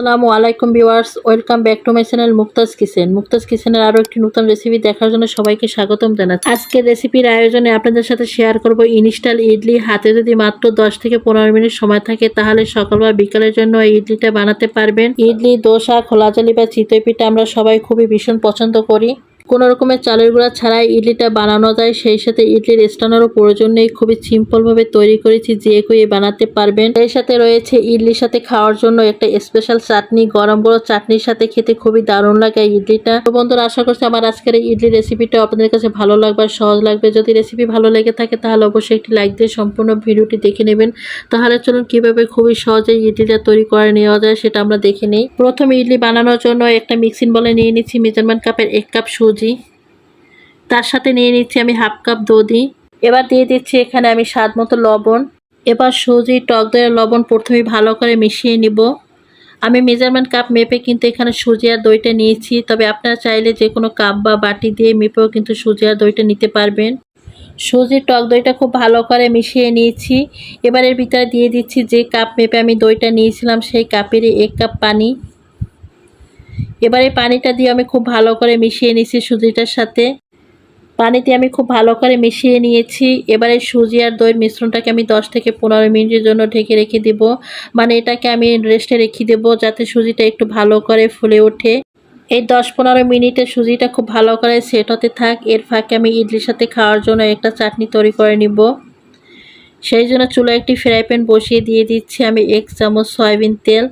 আসসালামু আলাইকুম viewers, welcome back to my channel Muktaz kitchen. Muktaz কিচেনের আরও একটি নতুন রেসিপি দেখার জন্য সবাইকে স্বাগতম জানাচ্ছি। আজকের রেসিপির আয়োজনে আপনাদের সাথে শেয়ার করব ইনস্টাল ইডলি। হাতে যদি মাত্র 10 থেকে পনেরো মিনিট সময় থাকে, তাহলে সকাল বা বিকালের জন্য এই ইডলিটা বানাতে পারবেন। ইডলি, দোসা খোলাচালি বা চিতই পিঠা আমরা সবাই খুবই ভীষণ পছন্দ করি। কোনো রকমের চালের গুঁড়া ছাড়াই ইডলিটা বানানো যায়, সেই সাথে ইডলির স্টানেরও প্রয়োজন নেই। খুবই সিম্পলভাবে তৈরি করেছি, যে কেউ বানাতে পারবেন। এর সাথে রয়েছে ইডলির সাথে খাওয়ার জন্য একটা স্পেশাল চাটনি, গরম গরম চাটনির সাথে খেতে খুবই দারুণ লাগে ইডলিটা। তো বন্ধুরা, আশা করছি আমার আজকের এই ইডলি রেসিপিটা আপনাদের কাছে ভালো লাগবে, সহজ লাগবে। যদি রেসিপি ভালো লেগে থাকে, তাহলে অবশ্যই একটি লাইক দিয়ে সম্পূর্ণ ভিডিওটি দেখে নেবেন। তাহলে চলুন কীভাবে খুবই সহজে ইডলিটা তৈরি করে নেওয়া যায়, সেটা আমরা দেখে নিই। প্রথমে ইডলি বানানোর জন্য একটা মিক্সিং বলে নিয়ে নিচ্ছি, মেজারমেন্ট কাপের এক কাপ সুজি। তার সাথে নিয়ে নিচ্ছি আমি হাফ কাপ দধি। এবার দিয়ে দিচ্ছি এখানে আমি স্বাদ মতো লবণ। এবার সুজি টক দইয়ের লবণ প্রথমে ভালো করে মিশিয়ে নিব। আমি মেজারমেন্ট কাপ মেপে কিন্তু এখানে সুজি আর দইটা নিয়েছি। তবে আপনারা চাইলে যে কোনো কাপ বা বাটি দিয়ে মেপেও কিন্তু সুজি আর দইটা নিতে পারবেন। সুজির টক দইটা খুব ভালো করে মিশিয়ে নিয়েছি। এবার এর ভিতরে দিয়ে দিচ্ছি যে কাপ মেপে আমি দইটা নিয়েছিলাম, সেই কাপেরই এক কাপ পানি। এবারে পানিটা দিয়ে আমি খুব ভালো করে মিশিয়ে নিয়েছি সুজিটার সাথে। পানিতে আমি খুব ভালো করে মিশিয়ে নিয়েছি। এবারে সুজি আর দইয়ের মিশ্রণটাকে আমি 10 থেকে পনেরো মিনিটের জন্য ঢেকে রেখে দেব। মানে এটাকে আমি রেস্টে রেখে দেব যাতে সুজিটা একটু ভালো করে ফুলে ওঠে। এই দশ পনেরো মিনিটে সুজিটা খুব ভালো করে সেট হতে থাক। এর ফাঁকে আমি ইডলির সাথে খাওয়ার জন্য একটা চাটনি তৈরি করে নিব। সেই জন্য চুলো একটি ফ্রাই প্যান বসিয়ে দিয়ে দিচ্ছি আমি এক চামচ সয়াবিন তেল।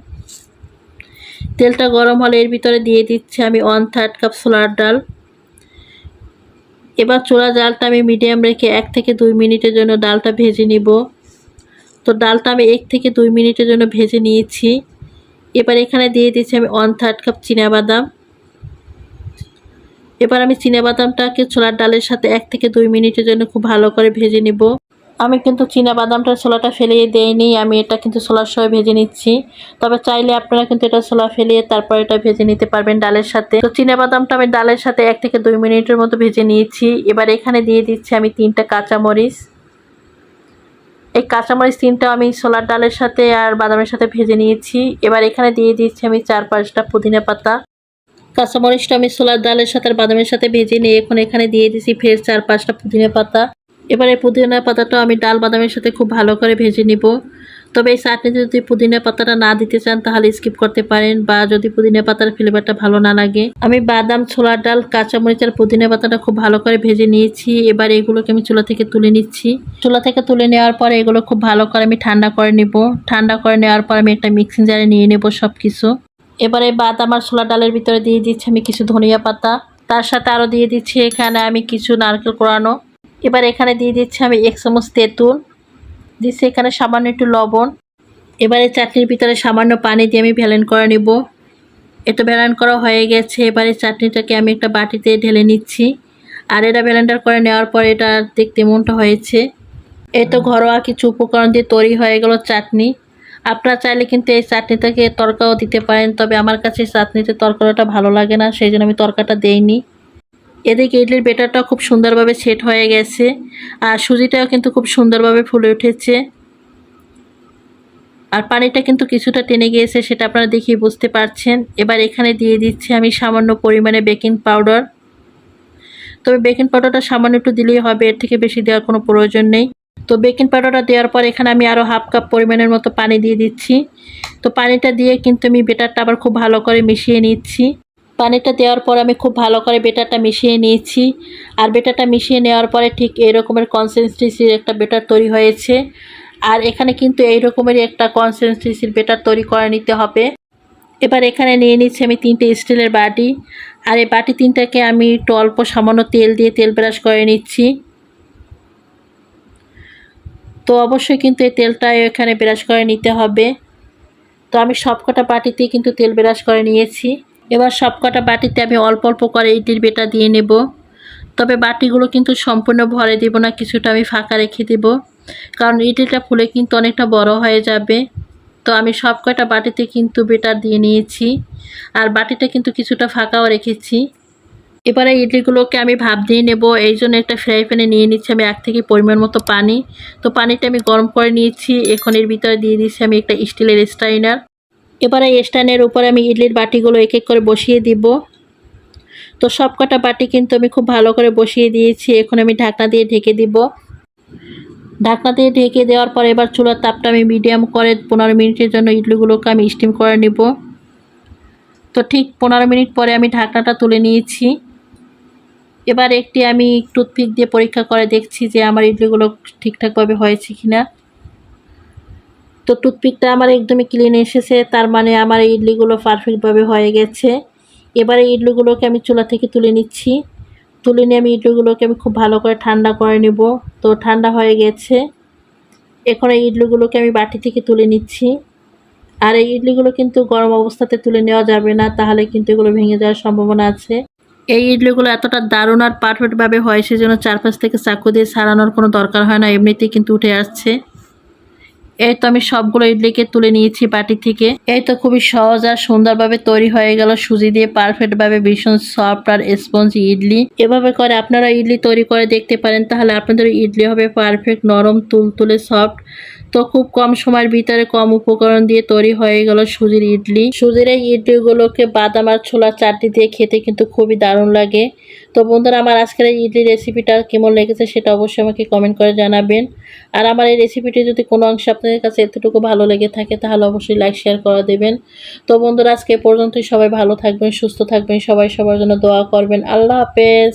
তেলটা গরম হলে এর ভিতরে দিয়ে দিচ্ছি আমি ওয়ান থার্ড কাপ সোলার ডাল। এবার চোলা ডালটা আমি মিডিয়াম রেখে এক থেকে দুই মিনিটের জন্য ডালটা ভেজে নিব। তো ডালটা আমি এক থেকে দুই মিনিটের জন্য ভেজে নিয়েছি। এবার এখানে দিয়ে দিচ্ছি আমি ওয়ান থার্ড কাপ বাদাম এবার আমি বাদামটাকে ছোলার ডালের সাথে এক থেকে দুই মিনিটের জন্য খুব ভালো করে ভেজে নিব। আমি কিন্তু চীনা বাদামটা ছোলাটা ফেলিয়ে দেইনি, আমি এটা কিন্তু ছোলার সহ ভেজে নিচ্ছি। তবে চাইলে আপনারা কিন্তু এটা ছোলা ফেলিয়ে তারপর এটা ভেজে নিতে পারবেন ডালের সাথে। তো চীনা বাদামটা আমি ডালের সাথে এক থেকে দুই মিনিটের মতো ভেজে নিয়েছি। এবার এখানে দিয়ে দিচ্ছি আমি তিনটা কাঁচামরিচ। এই কাঁচামরিচ তিনটা আমি ছোলার ডালের সাথে আর বাদামের সাথে ভেজে নিয়েছি। এবার এখানে দিয়ে দিচ্ছি আমি চার পাঁচটা পুদিনা পাতা। কাঁচামরিচটা আমি ছোলার ডালের সাথে আর বাদামের সাথে ভেজে নিয়ে এখন এখানে দিয়ে দিচ্ছি ফের চার পাঁচটা পুদিনা পাতা। এবারে পুদিনা পাতাটা আমি ডাল বাদামের সাথে খুব ভালো করে ভেজে নিব। তবে এই চাটনিতে যদি পুদিনা পাতাটা না দিতে চান, তাহলে স্কিপ করতে পারেন বা যদি পুদিনা পাতার ফ্লেভারটা ভালো না লাগে। আমি বাদাম, ছোলার ডাল, কাঁচামরিচ আর পুদিনা পাতাটা খুব ভালো করে ভেজে নিয়েছি। এবার এগুলোকে আমি চুলা থেকে তুলে নিচ্ছি। চুলা থেকে তুলে নেওয়ার পরে এগুলো খুব ভালো করে আমি ঠান্ডা করে নেব। ঠান্ডা করে নেওয়ার পর আমি একটা মিক্সিং জারে নিয়ে নেব সব কিছু এবারে বাদাম আর ছোলা ডালের ভিতরে দিয়ে দিচ্ছি আমি কিছু ধনিয়া পাতা। তার সাথে আরও দিয়ে দিচ্ছি এখানে আমি কিছু নারকেল কোরানো। এবার এখানে দিয়ে দিচ্ছি আমি এক চামচ তেঁতুল। দিচ্ছি এখানে সামান্য একটু লবণ। এবারে চাটনির ভিতরে সামান্য পানি দিয়ে আমি ভ্যালেন করে নেব। এটা ভ্যালেন করা হয়ে গেছে। এবারে চাটনিটাকে আমি একটা বাটিতে ঢেলে নিচ্ছি। আর এটা ব্যালেন্ডার করে নেওয়ার পর এটা দেখতে মনটা হয়েছে। এ তো ঘরোয়া কিছু উপকরণ দিয়ে তৈরি হয়ে গেল চাটনি। আপনারা চাইলে কিন্তু এই চাটনিটাকে তরকাও দিতে পারেন, তবে আমার কাছে চাটনিতে তরকারিটা ভালো লাগে না, সেই জন্য আমি তরকাটা দেইনি। এদিকে ইডলির বেটারটাও খুব সুন্দরভাবে সেট হয়ে গেছে, আর সুজিটাও কিন্তু খুব সুন্দরভাবে ফুলে উঠেছে। আর পানিটা কিন্তু কিছুটা টেনে গিয়েছে, সেটা আপনারা দেখেই বুঝতে পারছেন। এবার এখানে দিয়ে দিচ্ছি আমি সামান্য পরিমাণে বেকিং পাউডার তবে বেকিং পাউডারটা সামান্য একটু দিলেই হবে, এর থেকে বেশি দেওয়ার কোনো প্রয়োজন নেই। তো বেকিং পাউডারটা দেওয়ার পর এখানে আমি আরও হাফ কাপ পরিমাণের মতো পানি দিয়ে দিচ্ছি। তো পানিটা দিয়ে কিন্তু আমি বেটারটা আবার খুব ভালো করে মিশিয়ে নিচ্ছি। পানিটা দেওয়ার পর আমি খুব ভালো করে বেটারটা মিশিয়ে নিয়েছি। আর বেটারটা মিশিয়ে নেওয়ার পরে ঠিক এই রকমের কনসিস্টেন্সির একটা বেটার তৈরি হয়েছে। আর এখানে কিন্তু এই রকমেরই একটা কনসিস্টেন্সির বেটার তৈরি করে নিতে হবে। এবার এখানে নিয়ে নিচ্ছি আমি তিনটে স্টিলের বাটি। আর এই বাটি তিনটাকে আমি একটু অল্প সামান্য তেল দিয়ে তেল ব্রাশ করে নিচ্ছি। তো অবশ্যই কিন্তু এই তেলটা এখানে ব্রাশ করে নিতে হবে। তো আমি সবকটা বাটিতেই কিন্তু তেল ব্রাশ করে নিয়েছি। এবার সবকটা বাটিতে আমি অল্প অল্প করে ইডলির বেটা দিয়ে নেব। তবে বাটিগুলো কিন্তু সম্পূর্ণ ভরে দেব না, কিছুটা আমি ফাঁকা রেখে দেব। কারণ ইডলিটা ফুলে কিন্তু অনেকটা বড় হয়ে যাবে। তো আমি সব কয়টা বাটিতে কিন্তু বেটার দিয়ে নিয়েছি। আর বাটিটা কিন্তু কিছুটা ফাঁকাও রেখেছি। এবারে ইডলিগুলোকে আমি ভাপ দিয়ে নেব। এই জন্য একটা ফ্রাই প্যানে নিয়ে নিচ্ছি আমি এক থেকে পরিমাণ মতো পানি। তো পানিটা আমি গরম করে নিয়েছি। এখন এর ভিতরে দিয়ে দিচ্ছি আমি একটা স্টিলের স্টাইনার এবারে এই স্ট্যান্ডের উপরে আমি ইডলির বাটিগুলো এক এক করে বসিয়ে দিব। তো সব কটা বাটি কিন্তু আমি খুব ভালো করে বসিয়ে দিয়েছি। এখন আমি ঢাকনা দিয়ে ঢেকে দিব। ঢাকনা দিয়ে ঢেকে দেওয়ার পর এবার চুলার তাপটা আমি মিডিয়াম করে পনেরো মিনিটের জন্য ইডলিগুলোকে আমি স্টিম করে নিব। তো ঠিক পনেরো মিনিট পরে আমি ঢাকনাটা তুলে নিয়েছি। এবার একটি আমি টুথপিক দিয়ে পরীক্ষা করে দেখছি যে আমার ইডলিগুলো ঠিকঠাকভাবে হয়েছে কিনা। তো টুথপিকটা আমার একদমই ক্লিন এসেছে, তার মানে আমার এই ইডলিগুলো পারফেক্টভাবে হয়ে গেছে। এবারে ইডলিগুলোকে আমি চুলা থেকে তুলে নিচ্ছি। তুলে নিয়ে আমি ইডলিগুলোকে আমি খুব ভালো করে ঠান্ডা করে নেব। তো ঠান্ডা হয়ে গেছে। এখন এই ইডলিগুলোকে আমি বাটি থেকে তুলে নিচ্ছি। আর এই ইডলিগুলো কিন্তু গরম অবস্থাতে তুলে নেওয়া যাবে না, তাহলে কিন্তু এগুলো ভেঙে যাওয়ার সম্ভাবনা আছে। এই ইডলিগুলো এতটা দারুণ আর পারফেক্টভাবে হয়, সেজন্য চারপাশ থেকে চাকু দিয়ে সারানোর কোনো দরকার হয় না, এমনিতেই কিন্তু উঠে আসছে। এই তো আমি সবগুলো ইডলিকে তুলে নিয়েছি বাটি থেকে। এই তো খুবই সহজ আর সুন্দরভাবে তৈরি হয়ে গেল সুজি দিয়ে পারফেক্টভাবে ভীষণ সফট আর স্পঞ্জ ইডলি। এভাবে করে আপনারা ইডলি তৈরি করে দেখতে পারেন, তাহলে আপনাদের ইডলি হবে পারফেক্ট নরম, তুলতুলে সফট তো খুব কম সময়ের ভিতরে কম উপকরণ দিয়ে তৈরি হয়ে গেল সুজির ইডলি। সুজির এই ইডলিগুলোকে বাদাম আর ছোলা চাটনি দিয়ে খেতে কিন্তু খুবই দারুণ লাগে। তো বন্ধুরা, আমার আজকের এই ইডলি রেসিপিটা কেমন লেগেছে সেটা অবশ্যই আমাকে কমেন্ট করে জানাবেন। আর আমার এই রেসিপিটি যদি কোনো অংশ আপনাদের কাছে এতটুকু ভালো লেগে থাকে, তাহলে অবশ্যই লাইক শেয়ার করে দেবেন। তো বন্ধুরা, আজকে পর্যন্তই সবাই ভালো থাকবেন, সুস্থ থাকবেন, সবাই সবার জন্য দোয়া করবেন। আল্লাহ হাফেজ।